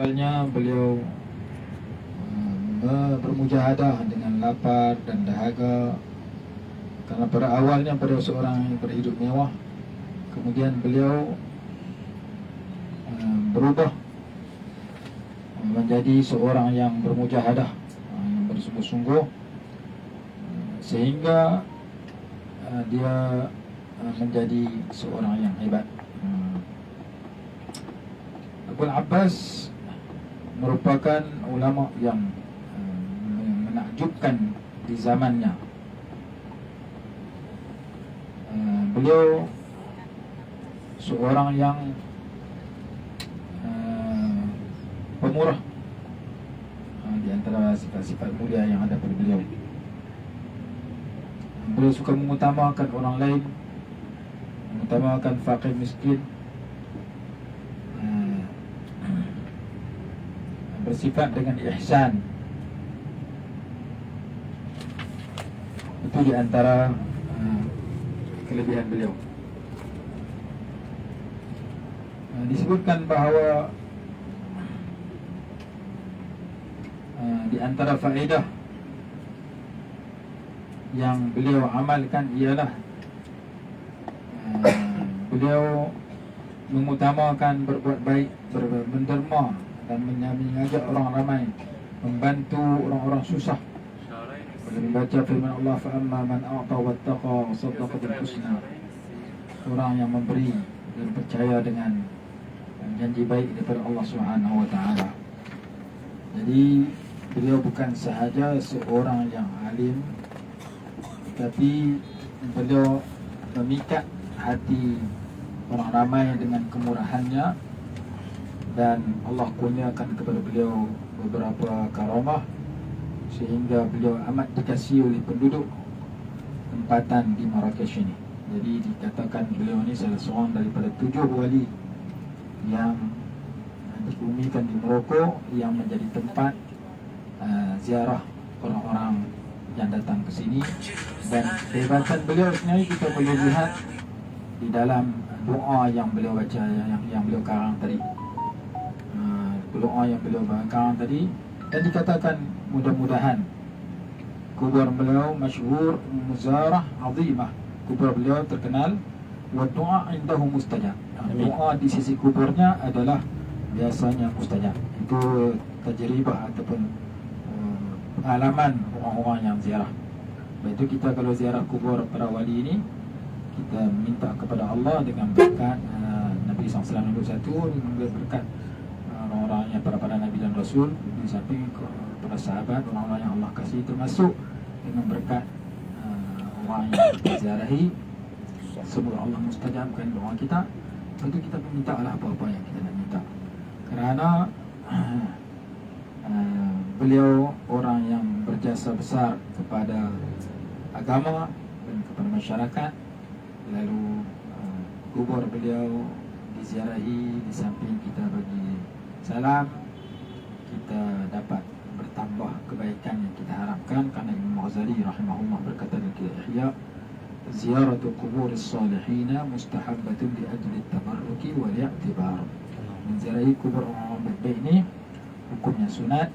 Awalnya beliau uh, bermujahadah dengan lapar dan dahaga. Kerana pada awalnya beliau seorang yang berhidup mewah Kemudian beliau uh, berubah menjadi seorang yang bermujahadah uh, Yang bersungguh-sungguh. Uh, Sehingga dia menjadi seorang yang hebat. Abu Abbas merupakan ulama yang uh, menakjubkan di zamannya. Uh, beliau seorang yang uh, pemurah di antara sifat-sifat mulia yang ada pada beliau. Beliau suka mengutamakan orang lain, mengutamakan fakir miskin, bersifat dengan ihsan. Itu di antara uh, kelebihan beliau. Uh, Disebutkan bahawa uh, Di antara faedah Yang beliau amalkan ialah uh, Beliau mengutamakan berbuat baik, bermenderma dan mengajak orang ramai membantu orang-orang susah. Boleh membaca firman Allah fa amma man a'ta wa saddaqa bil husna. Orang yang memberi dan percaya dengan janji baik daripada Allah Subhanahu wa taala. Jadi beliau bukan sahaja seorang yang alim tapi beliau memikat hati orang ramai dengan kemurahannya dan Allah kurniakan kepada beliau beberapa karamah sehingga beliau amat dikasihi oleh penduduk tempatan di Marrakesh ini. Jadi dikatakan beliau ini salah seorang daripada tujuh wali yang dikumikan di Morocco yang menjadi tempat uh, ziarah orang-orang yang datang ke sini dan kehebatan beliau sebenarnya kita boleh lihat di dalam doa yang beliau baca yang yang beliau karang tadi doa yang beliau bangkang tadi dan dikatakan mudah-mudahan kubur beliau masyhur muzarah azimah. Kubur beliau terkenal wa doa indahu mustajab. Doa di sisi kuburnya adalah biasanya mustajab. Itu tajribah ataupun uh, pengalaman orang-orang yang ziarah. Begitu kita kalau ziarah kubur para wali ini kita minta kepada Allah dengan berkat uh, Nabi SAW satu berkat yang para para nabi dan rasul di samping para sahabat orang-orang yang Allah kasih termasuk dengan berkat uh, orang yang ziarahi. Semoga Allah mustajabkan doa kita. Tentu kita pun minta lah apa-apa yang kita nak minta. Kerana uh, beliau orang yang berjasa besar kepada agama dan kepada masyarakat. Lalu uh, kubur beliau diziarahi di samping kita bagi salam. Kita dapat bertambah kebaikan yang kita harapkan kerana Imam Ghazali rahimahullah berkata dalam Ihya ziyaratu qubur as-salihin mustahabbatun li ajli at-tabarruki wal i'tibar. Menziarahi kubur orang-orang baik ini hukumnya sunat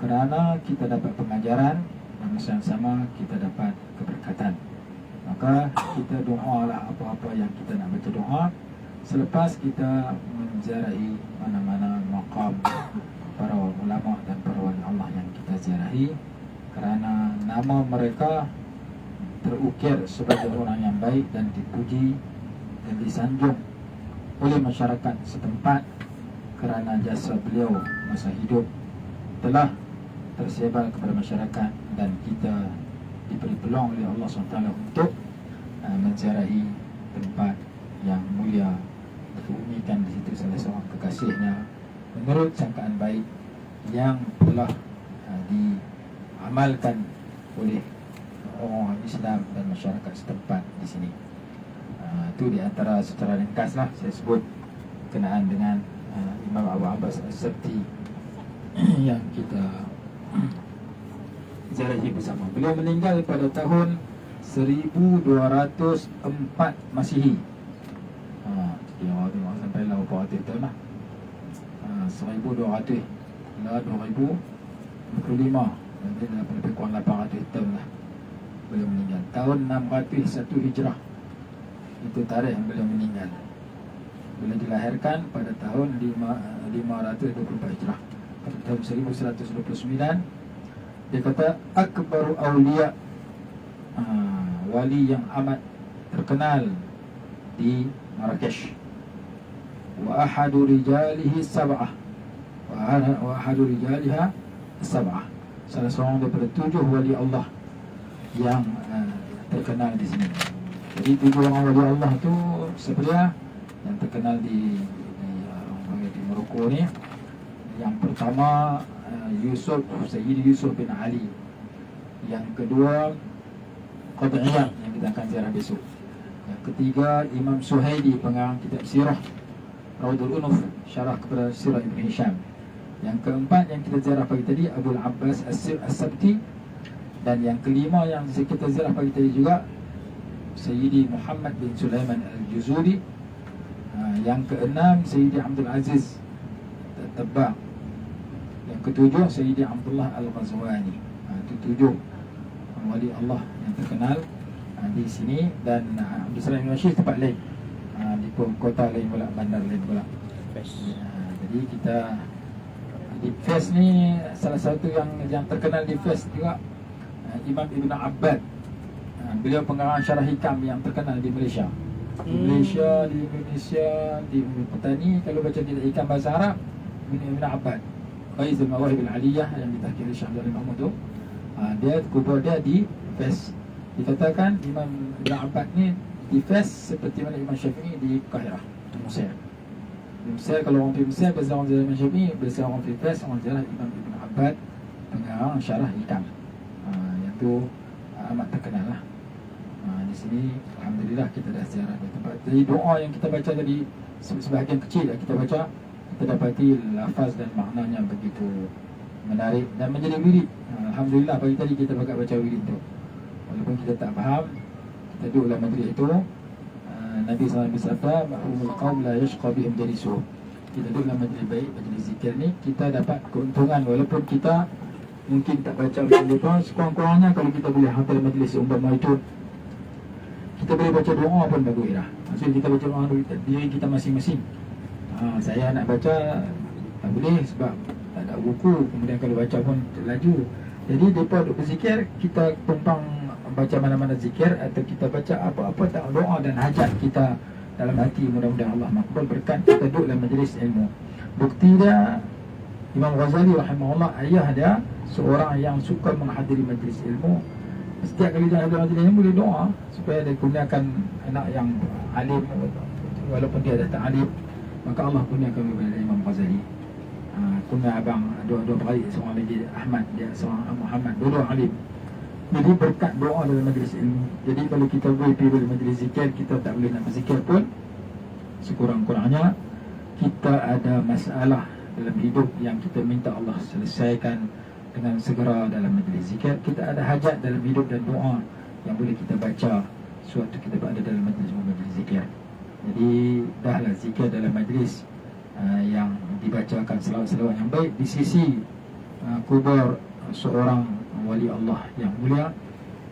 kerana kita dapat pengajaran dan masa yang sama kita dapat keberkatan. Maka kita doa lah apa-apa yang kita nak baca doa. Selepas kita menziarahi mana-mana maqam para ulama dan para wali Allah yang kita ziarahi kerana nama mereka terukir sebagai orang yang baik dan dipuji dan disanjung oleh masyarakat setempat kerana jasa beliau masa hidup telah tersebar kepada masyarakat dan kita diberi peluang oleh Allah SWT untuk uh, menziarahi tempat yang mulia keunikan di situ salah seorang kekasihnya menurut sangkaan baik yang telah uh, diamalkan oleh orang Islam dan masyarakat setempat di sini. Itu di antara secara ringkas lah saya sebut kenaan dengan uh, Imam Abu Abbas As-Sabti yang kita ziarahi bersama. Beliau meninggal pada tahun 1204 Masihi. Ha, ya, tengok sampai lah berapa hati tahun lah. Ha, 1200 lah 2025 Nanti dah lebih kurang 800 tahun lah. Beliau meninggal. Tahun 601 Hijrah. Itu tarikh yang beliau meninggal. Beliau dilahirkan pada tahun 5, 524 Hijrah. Pada tahun 1129 Dia kata Akbaru awliya ha, Wali yang amat terkenal Di Marrakesh. Wa ahadu rijalihi sab'ah Wa ahadu rijaliha sab'ah. Salah seorang daripada tujuh wali Allah Yang uh, terkenal di sini. Jadi tujuh orang wali Allah tu Sebenarnya Yang terkenal di Di, uh, di Morocco ni. Yang pertama uh, Yusuf Sayyid Yusuf bin Ali. Yang kedua Qad'iyah Yang kita akan ziarah besok. Yang ketiga Imam Suhaidi Pengarang kitab sirah Raudul Unuf Syarah kepada Sirah Ibn Hisham Yang keempat yang kita ziarah pagi tadi Abu Abbas As-Sabti. Dan yang kelima yang kita ziarah pagi tadi juga Sayyidi Muhammad bin Sulaiman Al-Juzuri ha, Yang keenam Sayyidi Abdul Aziz Tebak Yang ketujuh Sayyidi Abdullah Al-Ghazwani. Ha, Itu tujuh Wali Allah yang terkenal ha, Di sini. Dan Abdul Salam bin Rashid tempat lain. Di kota lain pula, bandar lain pula. Ha, jadi kita di Fes ni salah satu yang yang terkenal di Fes juga ha, Imam Ibn Abbad. Ha, beliau pengarang syarah hikam yang terkenal di Malaysia. Di hmm. Malaysia, di Indonesia, di petani kalau baca kitab hikam bahasa Arab Ibn, Ibn Abbad. Faiz al-Mawahib al-Aliyah yang ditakhiri Syekh Abdul Mahmud tu. Ha, dia kubur dia di Fes. Dikatakan Imam Ibn Abbad ni di Fes seperti mana Imam Syafi'i di Kahirah di Mesir. Mesir kalau orang pergi Mesir biasa orang Imam Syafi'i, biasa orang pergi Fes orang ziarah Imam Ibn Abbad pengarang syarah hikam. Ha, yang tu ha, amat terkenal lah. Ha, di sini alhamdulillah kita dah ziarah di tempat. Jadi doa yang kita baca tadi sebahagian kecil yang kita baca kita dapati lafaz dan maknanya begitu menarik dan menjadi wirid. Ha, alhamdulillah pagi tadi kita baca baca wirid tu. Walaupun kita tak faham duduk dalam majlis itu Nabi SAW bersabda Ma'umul qawm la yashqa bihim jalisu Kita duduk dalam majlis baik Majlis zikir ni Kita dapat keuntungan Walaupun kita Mungkin tak baca majlis pun Sekurang-kurangnya Kalau kita boleh hantar majlis Umpama itu Kita boleh baca doa pun bagus lah. Maksudnya kita baca doa Diri kita masing-masing. Ha, Saya nak baca Tak boleh sebab Tak ada buku Kemudian kalau baca pun laju Jadi mereka duduk berzikir Kita tumpang baca mana-mana zikir atau kita baca apa-apa tak doa dan hajat kita dalam hati mudah-mudahan Allah makbul berkat kita duduk dalam majlis ilmu. Bukti dia Imam Ghazali rahimahullah ayah dia seorang yang suka menghadiri majlis ilmu. Setiap kali dia ada majlis ilmu dia doa supaya dia kurniakan anak yang alim walaupun dia tak alim maka Allah kurniakan kepada Imam Ghazali. Ha, kurnia abang dua-dua beradik seorang lagi Ahmad dia seorang Muhammad dua-dua alim. Jadi berkat doa dalam majlis ilmu. Jadi kalau kita boleh pergi majlis zikir Kita tak boleh nak berzikir pun Sekurang-kurangnya Kita ada masalah dalam hidup Yang kita minta Allah selesaikan Dengan segera dalam majlis zikir. Kita ada hajat dalam hidup dan doa Yang boleh kita baca Suatu kita berada dalam majlis majlis zikir. Jadi dahlah zikir dalam majlis uh, Yang dibacakan selawat-selawat yang baik. Di sisi uh, kubur seorang wali Allah yang mulia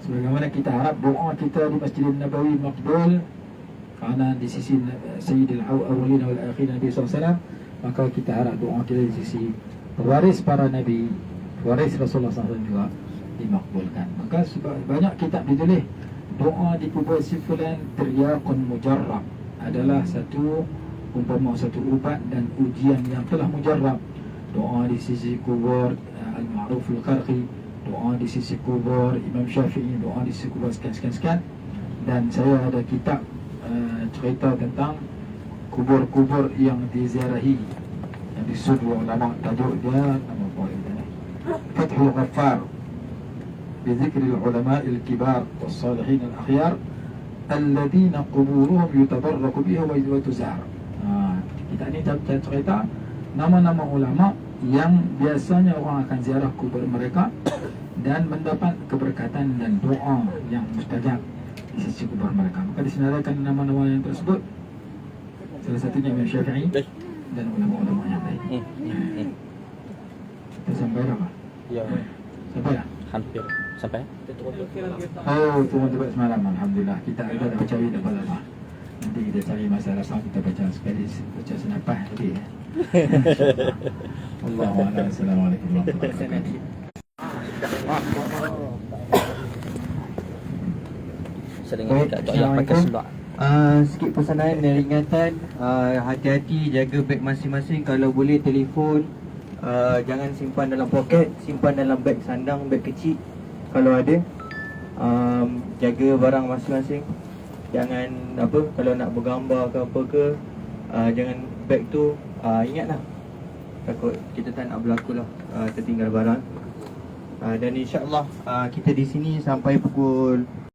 sebagaimana kita harap doa kita di Masjidil Nabawi makbul kerana di sisi Sayyidil Awwalin wal Akhirin Nabi SAW maka kita harap doa kita di sisi pewaris para Nabi pewaris Rasulullah SAW juga dimakbulkan. Maka banyak kitab ditulis doa di kubur si fulan teriakun mujarrab adalah satu umpama satu ubat dan ujian yang telah mujarrab. Doa di sisi kubur uh, al-ma'ruf al-qarqi doa di sisi kubur Imam Syafi'i doa di sisi kubur sekian-sekian dan saya ada kitab uh, cerita tentang kubur-kubur yang diziarahi yang disuruh ulama tajuk dia nama apa ini Fathul Ghaffar بذكر العلماء الكبار والصالحين الأخيار الذين قبورهم يتبرك بها وتزار kita ni cerita nama-nama ulama yang biasanya orang akan ziarah kubur mereka dan mendapat keberkatan dan doa yang mustajab di sisi kubur mereka. Maka disenaraikan nama-nama yang tersebut. Salah satunya Imam Syafi'i. dan ulama-ulama yang lain. Hmm, hmm. Kita sampai Pak? Ya, Sampai dah? hampir sampai. Oh, turun tempat semalam Alhamdulillah Kita ada dah baca dah pada Allah Nanti kita cari masa rasam kita baca sekali Baca senapah lagi ya Allahuakbar Assalamualaikum warahmatullahi wabarakatuh Saya kat Tok Yak pakai seluar. Uh, sikit pesanan dan ingatan uh, Hati-hati jaga beg masing-masing. Kalau boleh telefon uh, Jangan simpan dalam poket Simpan dalam beg sandang, beg kecil. Kalau ada um, Jaga barang masing-masing. Jangan apa Kalau nak bergambar ke apa ke uh, Jangan beg tu uh, Ingatlah. Takut kita tak nak berlaku lah uh, Tertinggal barang uh, Dan insyaAllah uh, Kita di sini sampai pukul